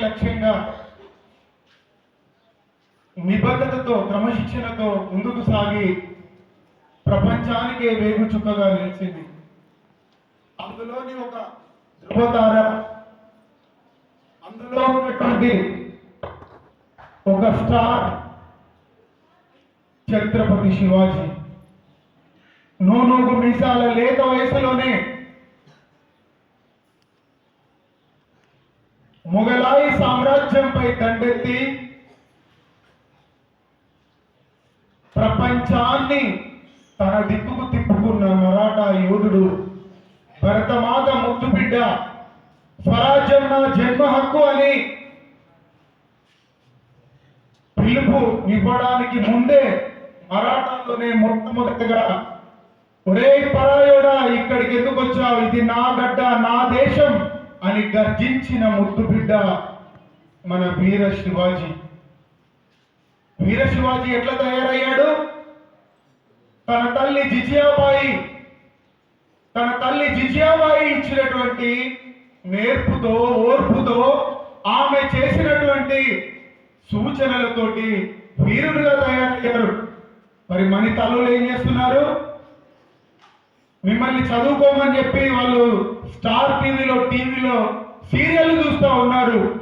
లక్ష్యంగా నిబద్ధతతో క్రమశిక్షణతో ముందుకు సాగి ప్రపంచానికే వేగు చుక్కగా నిలిచింది. అందులోని ఒక ధృవతార అందులో ఉన్నటువంటి ఒక స్టార్ ఛత్రపతి శివాజీ. నూనూగు మీసాల లేత వయసులోనే మొఘలాయి సామ్రాజ్యంపై దండెత్తి ప్రపంచాన్ని తన దిక్కుకు తిప్పుకున్న మరాఠా యోధుడు భరతమాత ముద్దు బిడ్డ స్వరాజ్యం నా జన్మ హక్కు అని పిలుపు ఇవ్వడానికి ముందే మరాఠాలోనే మొట్టమొదటిగా ఒరే పరాయోడా ఇక్కడికి ఎందుకు వచ్చావు? ఇది నా గడ్డ నా దేశం. అని గర్జించిన ముద్దు బిడ్డ మన వీర శివాజీ. వీర శివాజీ ఎట్లా తయారయ్యాడు? తన తల్లి జిజియాబాయి తన తల్లి జిజియాబాయి ఇచ్చినటువంటి నేర్పుతో ఓర్పుతో ఆమె చేసినటువంటి సూచనలతోటి వీరుడుగా తయారయ్యారు. మరి మన తల్లులు ఏం చేస్తున్నారు? మిమ్మల్ని చదువుకోమని చెప్పి వాళ్ళు స్టార్ టీవీలో టీవీలో సీరియల్ చూస్తూ ఉన్నారు.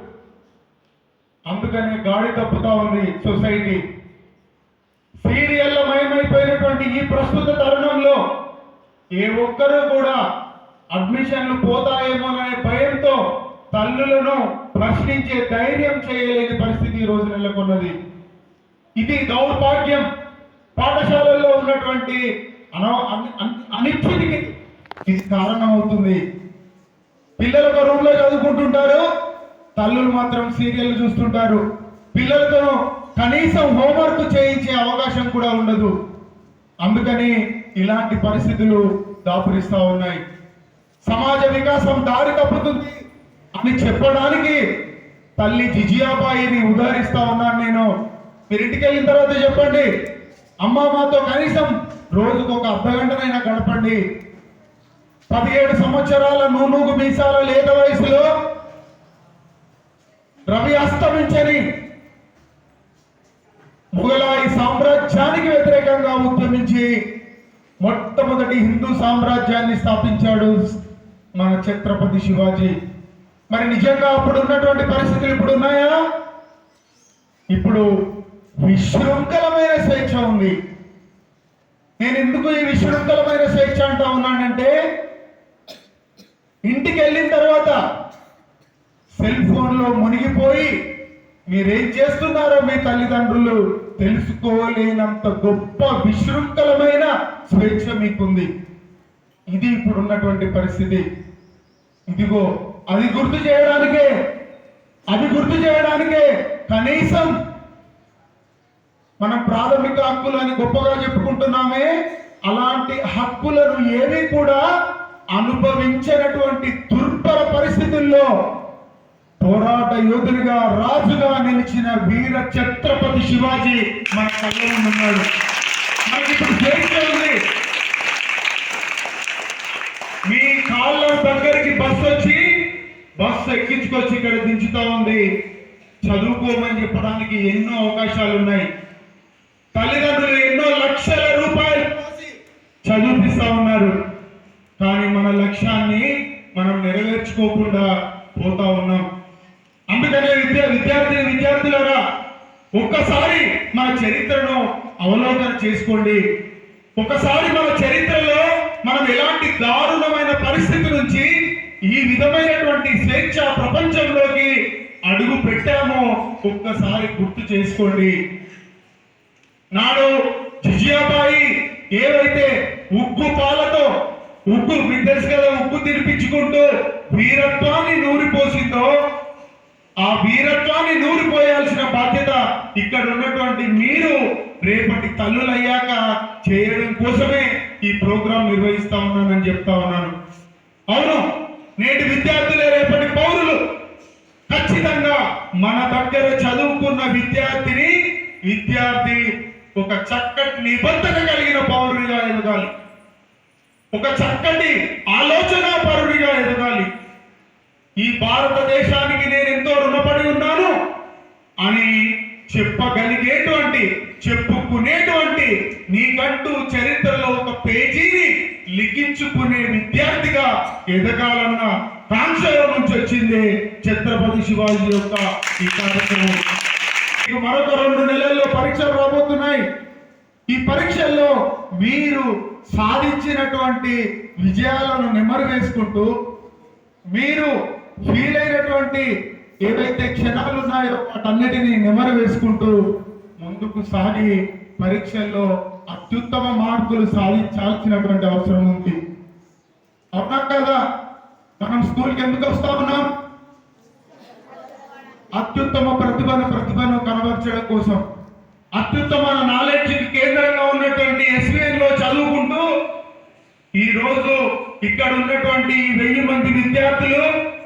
అందుకనే గాడి తప్పుతా ఉంది సొసైటీ. సీరియల్ మయమైపోయినటువంటి ఈ ప్రస్తుత తరుణంలో ఏ ఒక్కరూ కూడా అడ్మిషన్లు పోతాయేమోననే భయంతో తల్లులను ప్రశ్నించే ధైర్యం చేయలేని పరిస్థితి ఈ రోజు నెలకొన్నది. ఇది దౌర్భాగ్యం. పాఠశాలల్లో ఉన్నటువంటి అన అని- అనిశ్చితికి ఇది కారణం అవుతుంది పిల్లలు ఒక రూమ్లో చదువుకుంటుంటారు తల్లులు మాత్రం సీరియల్ చూస్తుంటారు. పిల్లలతో కనీసం హోంవర్క్ చేయించే అవకాశం కూడా ఉండదు. అందుకని ఇలాంటి పరిస్థితులు దాపురిస్తా ఉన్నాయి. సమాజ వికాసం దారి తప్పుతుంది అని చెప్పడానికి తల్లి జిజియాబాయిని ఉదాహరిస్తా ఉన్నాను నేను. మీరు ఇంటికి వెళ్ళిన తర్వాత చెప్పండి అమ్మ మాతో కనీసం రోజుకు ఒక అర్ధ గంటనైనా గడపండి. పదిహేడు సంవత్సరాల నూనూగు మీసాల లేత వయసులో రవి అస్తమించని ముగలాయి సామ్రాజ్యానికి వ్యతిరేకంగా ఉద్యమించి మొట్టమొదటి హిందూ సామ్రాజ్యాన్ని స్థాపించాడు మన ఛత్రపతి శివాజీ. మరి నిజంగా అప్పుడు ఉన్నటువంటి పరిస్థితులు ఇప్పుడు ఉన్నాయా ఇప్పుడు విశృంఖలమైన స్వేచ్ఛ ఉంది. నేను ఎందుకు ఈ విశృంఖలమైన స్వేచ్ఛ అంటా ఉన్నానంటే ఇంటికి వెళ్ళిన తర్వాత సెల్ ఫోన్లో మునిగిపోయి మీరేం చేస్తున్నారో మీ తల్లిదండ్రులు తెలుసుకోలేనంత గొప్ప విశృంఖలమైన స్వేచ్ఛ మీకుంది. ఇది ఇప్పుడు ఉన్నటువంటి పరిస్థితి. ఇదిగో అది గుర్తు చేయడానికే అది గుర్తు చేయడానికే కనీసం మనం ప్రాథమిక హక్కులు అని గొప్పగా చెప్పుకుంటున్నామే అలాంటి హక్కులను ఏవి కూడా అనుభవించినటువంటి దుర్భర పరిస్థితుల్లో పోరాట యోధుడిగా రాజుగా నిలిచిన వీర ఛత్రపతి శివాజీ మన కళ్ళ ఉన్నాడు. మనకి ఇప్పుడు ఉంది మీ కాళ్ళ దగ్గరికి బస్సు వచ్చి బస్సు ఎక్కించుకొచ్చి ఇక్కడ దించుతా ఉంది. చదువుకోమని చెప్పడానికి ఎన్నో అవకాశాలు ఉన్నాయి తల్లిదండ్రులు లక్ష్యాన్ని మనం నెరవేర్చుకోకుండా పోతా ఉన్నాం. అందుకనే విద్యా విద్యార్థి విద్యార్థులారా ఒక్కసారి మన చరిత్రను అవలోకన చేసుకోండి. ఒకసారి మన చరిత్రలో మనం ఎలాంటి దారుణమైన పరిస్థితి నుంచి ఈ విధమైనటువంటి స్వేచ్ఛ ప్రపంచంలోకి అడుగు పెట్టామో ఒక్కసారి గుర్తు చేసుకోండి. నాడు జిజియాబాయి ఏవైతే ఉగ్గు పాలతో ఉప్పు బిడ్డర్స్ కదా ఉప్పు తినిపించుకుంటూ వీరత్వాన్ని నూరిపోసిందో ఆ వీరత్వాన్ని నూరిపోయాల్సిన బాధ్యత ఇక్కడ ఉన్నటువంటి మీరు రేపటి తల్లులయ్యాక చేయడం కోసమే ఈ ప్రోగ్రాం నిర్వహిస్తా ఉన్నానని చెప్తా ఉన్నాను. అవును నేటి విద్యార్థులే రేపటి పౌరులు. ఖచ్చితంగా మన దగ్గర చదువుకున్న విద్యార్థిని విద్యార్థి ఒక చక్కటి నిబంధన కలిగిన పౌరుడిగా ఎదగాలి. ఒక చక్కటి ఆలోచన పరుడిగా ఎదగాలి. ఈ భారతదేశానికి నేను ఎంతో రుణపడి ఉన్నాను అని చెప్పగలిగేటువంటి చెప్పుకునేటువంటి నీకంటూ చరిత్రలో ఒక పేజీని లిఖించుకునే విద్యార్థిగా ఎదగాలన్న కాంక్షలో నుంచి వచ్చింది ఛత్రపతి శివాజీ యొక్క ఈ కార్యక్రమం. మరొక రెండు నెలల్లో పరీక్షలు రాబోతున్నాయి. ఈ పరీక్షల్లో మీరు సాధించినటువంటి విజయాలను నెమరు వేసుకుంటూ మీరు ఫీల్ అయినటువంటి ఏవైతే క్షణాలు ఉన్నాయో వాటన్నిటిని నెమరు వేసుకుంటూ ముందుకు సాగి పరీక్షల్లో అత్యుత్తమ మార్కులు సాధించాల్సినటువంటి అవసరం ఉంది. అవునా కదా మనం స్కూల్కి ఎందుకు వస్తా ఉన్నాం? అత్యుత్తమ ప్రతిభను ప్రతిభను కనబరచడం కోసం. అత్యుత్తమ నాలెడ్జ్ కేంద్రంగా ఉన్నటువంటి ఎస్విఎన్లో చదువుకుంటూ ఈ రోజు ఇక్కడ ఉన్నటువంటి వెయ్యి మంది విద్యార్థులు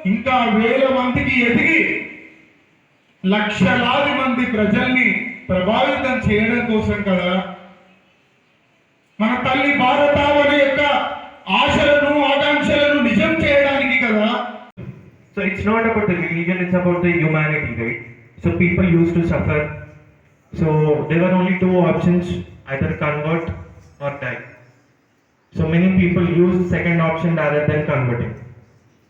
ఇంకా వేల మందికి ఎదిగి లక్షలాది మంది ప్రజల్ని ప్రభావితం చేయడం కోసం కదా. మన తల్లి భారతావని యొక్క ఆశలను ఆకాంక్షలను నిజం చేయడానికి కదా. So it's not about the religion it's about the humanity right so people use to suffer So there were only two options, either convert or die. So many people used second option rather than converting.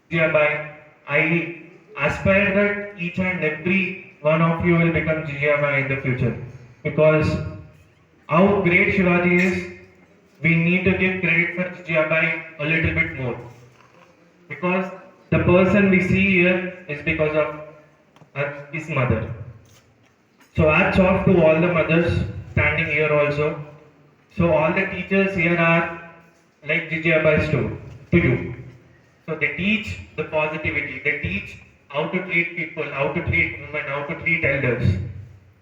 Hereby, I aspire that each and every one of you will become GMI in the future. Because how great Shivaji is, we need to give credit for GMI a little bit more because the person we see here is because of his mother. So hats off to all the mothers standing here also. So all the teachers here are like Gigi Abbas too, to you. So they teach the positivity, they teach how to treat people, how to treat women, how to treat elders.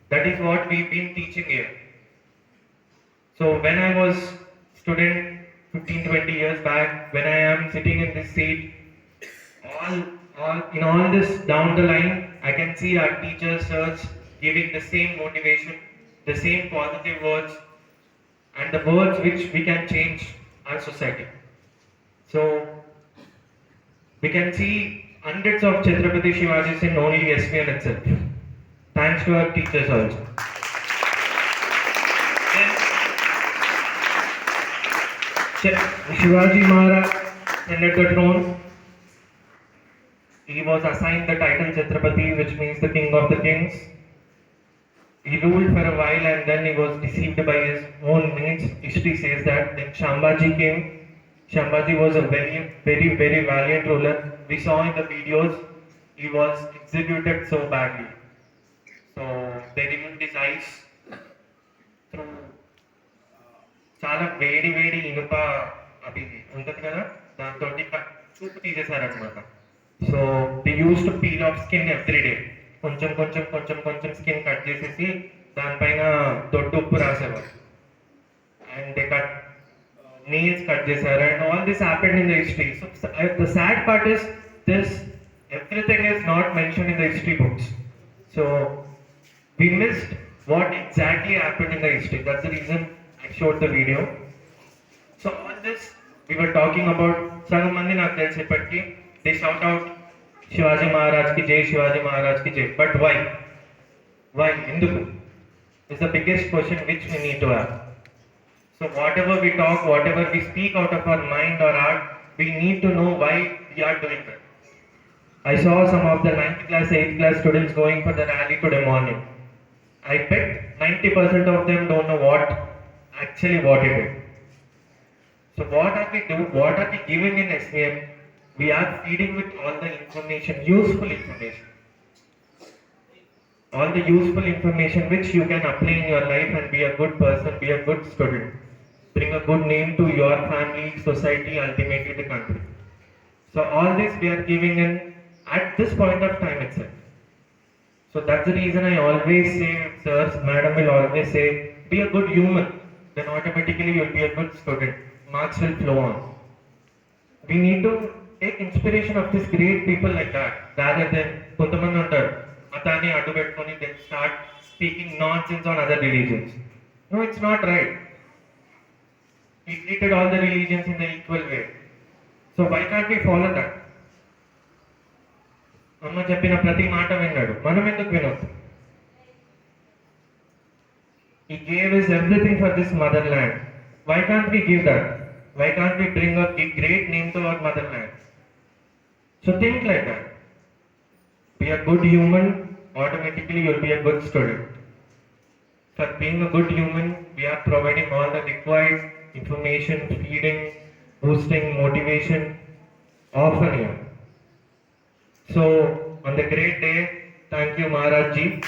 That is what we've been teaching here. So when I was student 15, 20 years back, when I am sitting in this seat, all, all in all this down the line, I can see our teachers, sirs, giving the same motivation, the same positive words, and the words which we can change our society. So we can see hundreds of Chhatrapati Shivajis in only SPN itself. Thanks to our teachers also. Shivaji Maharaj entered the throne. He was assigned the title Chhatrapati, which means the king of the kings. He ruled for a while and then he was deceived by his own means. History says that then Shambhaji came. Shambhaji was a very, very, very valiant ruler. We saw in the videos he was executed so badly. So they removed his eyes through చాలా వేడి వేడి ఇనుప అది ఉంటుంది కదా దాంతో చూపు తీసేశారనమాట so the use to peel off skin every day కొంచెం కొంచెం కొంచెం కొంచెం స్కిన్ కట్ చేసేసి దానిపైన దొడ్డు ఉప్పు రాసేవారు and they cut nails cut చేశారు and all this happened in the history so the sad part is this everything is not mention in the history books so we missed what exactly happened in the history. That's the reason I showed the video. So all this we were talking about సగం మంది నాకు తెలిసేపటికి they shout out Shivaji మహారాజ్కి జై శివాజీ మహారాజ్కి జై but why why ఎందుకు is the biggest question which we need to have so whatever we talk whatever we speak out of our mind or heart we need to know why we are doing that I saw some of the 9th class, 8th class students going for the rally today morning. I bet 90% of them don't know what actually what it is. So what are we do What are we giving in SVM? We are feeding with all the information, useful information. All the useful information which you can apply in your life and be a good person, be a good student. Bring a good name to your family, society, ultimately the country. So all this we are giving in at this point of time itself. So that's the reason I always say, sirs, madam will always say, be a good human. Then automatically you'll be a good student. Marks will flow on. We need to take inspiration of these great people like that, rather than కొంతమంది ఉంటారు మతాన్ని అడ్డు పెట్టుకొని then start speaking nonsense on other religions. No, it's not right. He treated all the religions in the equal way. So why can't we follow that? అమ్మ చెప్పిన ప్రతి మాట విన్నాడు మనం ఎందుకు వినొద్దు He gave his everything for this motherland. Why can't we give that? Why can't we bring a great name to our motherland? So think like that. Be a good human, automatically you'll be a good student. For being a good human, we are providing all the required information, feeding, boosting, motivation, often here. So, on the great day, thank you Maharaj ji